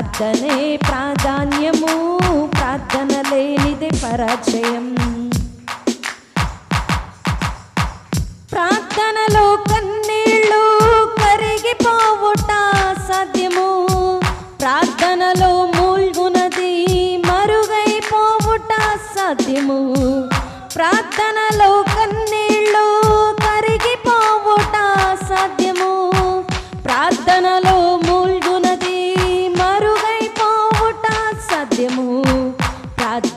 ప్రార్థనే ప్రాధాన్యము ప్రార్థన లేనిదే పరాజయం ప్రార్థనలో కన్నీళ్ళు కరిగిపోవుట సాధ్యము. ప్రార్థనలో మూల్గునది మరుగైపోవుట సాధ్యము. ప్రార్థనలో కన్నీ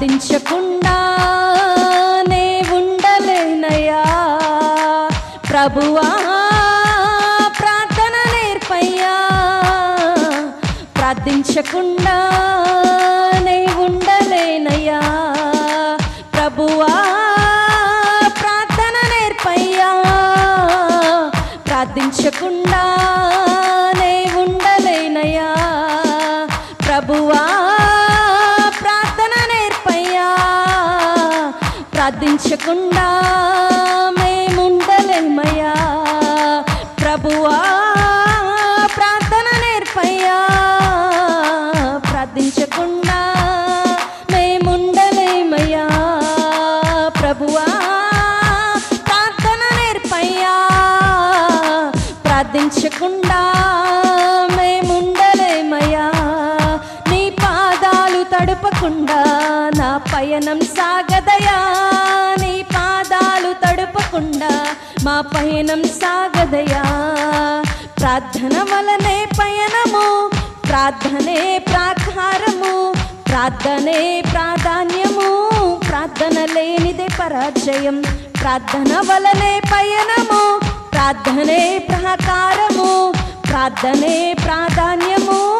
ప్రార్థించకుండా నే ఉండలేనయ్యా. ప్రభువా ప్రార్థన నేర్పయ్యా. ప్రార్థించకుండా నే ఉండలేనయ్యా. ప్రభువా ప్రార్థన నేర్పయ్యా. ప్రార్థించకుండా ప్రార్థించకుండా మేముండలేమయ్యా. ప్రభువా ప్రార్థన నేర్పయ్యా. ప్రార్థించకుండా మేముండలేమయ్యా. ప్రభువా ప్రార్థన నేర్పయ్యా. ప్రార్థించకుండా మేముండలేమయ్యా. నీ పాదాలు తడపకుండా నా పయనం సాగ తడుపకుండా మా పయనం సాగదయా. ప్రార్థన వలనే పయనము ప్రార్థనే ప్రాకారము ప్రార్థనే ప్రాధాన్యము. ప్రార్థన లేనిదే పరాజయం ప్రార్థన వలనే పయనము ప్రార్థనే ప్రాకారము ప్రార్థనే ప్రాధాన్యము.